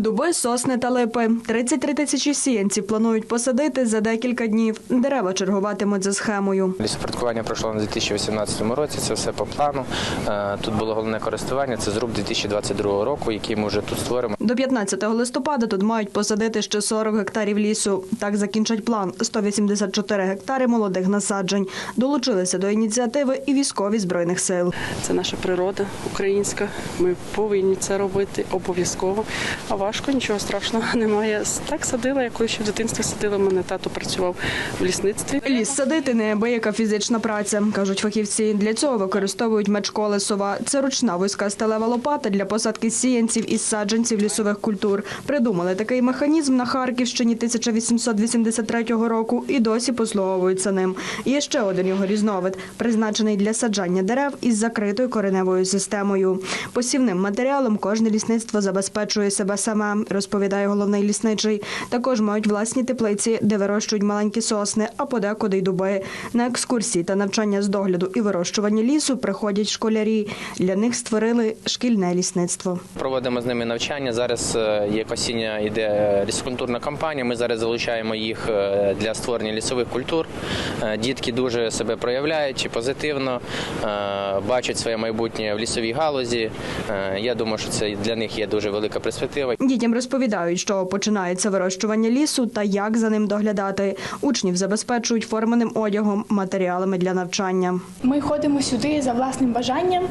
Дуби, сосни та липи. 33 тисячі сіянців планують посадити за декілька днів. Дерева чергуватимуть за схемою. Лісопорядкування пройшло на 2018 році. Це все по плану. Е, Тут було головне користування. Це зруб 2022 року, який ми вже тут створимо. До 15 листопада тут мають посадити ще 40 гектарів лісу. Так закінчать план. 184 гектари молодих насаджень. Долучилися до ініціативи і військові збройних сил. Це наша природа українська. Ми повинні це робити обов'язково. А важко нічого страшного немає. Так садила, я ще в дитинстві садила. Мене тато працював в лісництві. Ліс садити неабияка фізична праця, кажуть фахівці. Для цього використовують меч колесова. Це ручна вузька сталева лопата для посадки сіянців із саджанців лісових культур. Придумали такий механізм на Харківщині 1883 року і досі послуговуються ним. Є ще один його різновид, призначений для саджання дерев із закритою кореневою системою. Посівним матеріалом кожне лісництво забезпечує себе саме, розповідає головний лісничий. Також мають власні теплиці, де вирощують маленькі сосни, а подекуди й дуби. На екскурсії та навчання з догляду і вирощування лісу приходять школярі. Для них створили шкільне лісництво. Проводимо з ними навчання. Зараз е, як осіння йде лісокультурна кампанія. Ми зараз залучаємо їх е, для створення лісових культур. Е, Дітки дуже себе проявляють позитивно е, бачать своє майбутнє в лісовій галузі. Е, Я думаю, що це для них є дуже велика перспектива. Дітям розповідають, що починається вирощування лісу та як за ним доглядати. Учнів забезпечують форменим одягом, матеріалами для навчання. Ми ходимо сюди за власним бажанням,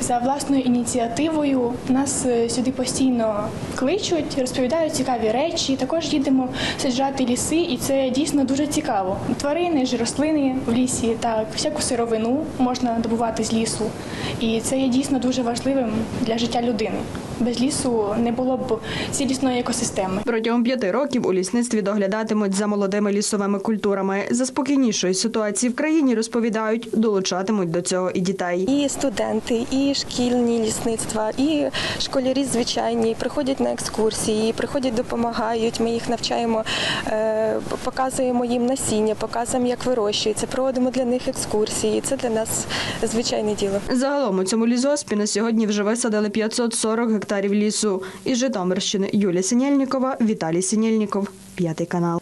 за власною ініціативою. Нас е, сюди постійно кличуть, розповідають цікаві речі. Також їдемо саджати ліси, і це дійсно дуже цікаво. Тварини ж рослини в лісі, так всяку сировину можна добувати з лісу. І це є дійсно дуже важливим для життя людини. Без лісу не було б цілісної екосистеми. Протягом п'яти років у лісництві доглядатимуть за молодими лісовими культурами. За спокійнішої ситуації в країні розповідають, долучатимуть до цього і дітей. І студенти, і шкільні лісництва, і школярі звичайні приходять на екскурсії, приходять, допомагають. Ми їх навчаємо, е, показуємо їм насіння, показуємо, як вирощується, проводимо для них екскурсії. Це для нас звичайне діло. Загалом у цьому лізоспі на сьогодні вже висадили 540 гектарів лісу. Із Житомирщини Юлія Синєльнікова, Віталій Синєльніков, п'ятий канал.